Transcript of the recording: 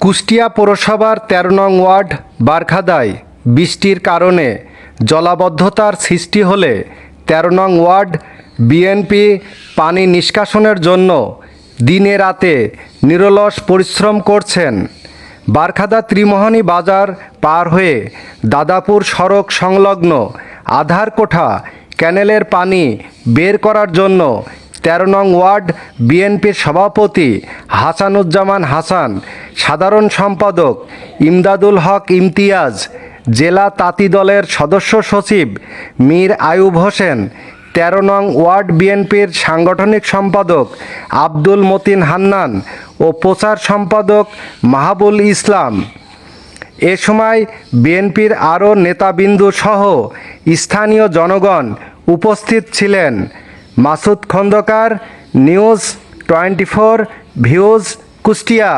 কুষ্টিয়া পৌরসভার তেরো নং ওয়ার্ড, বারখাদায় বৃষ্টির কারণে জলাবদ্ধতার সৃষ্টি হলে তেরো নং ওয়ার্ড, বিএনপি পানি নিষ্কাশনের জন্য দিনে রাতে নিরলস পরিশ্রম করছেন। বারখাদা ত্রিমোহনী বাজার পার হয়ে দাদাপুর সড়ক সংলগ্ন আধার কোঠা ক্যানেলের পানি বের করার জন্য তেরো নং ওয়ার্ড বিএনপির সভাপতি হাসানুজ্জামান হাসান, সাধারণ সম্পাদক ইমদাদুল হক ইমতিয়াজ, জেলা তাঁতি দলের সদস্য সচিব মীর আয়ুব হোসেন, তেরো নং ওয়ার্ড বিএনপির সাংগঠনিক সম্পাদক আব্দুল মতিন হান্নান ও প্রচার সম্পাদক মাহাবুল ইসলাম। এ সময় বিএনপির আরও নেতাবিন্দু সহ স্থানীয় জনগণ উপস্থিত ছিলেন। Masud Khandakar news twenty four views Kushtia.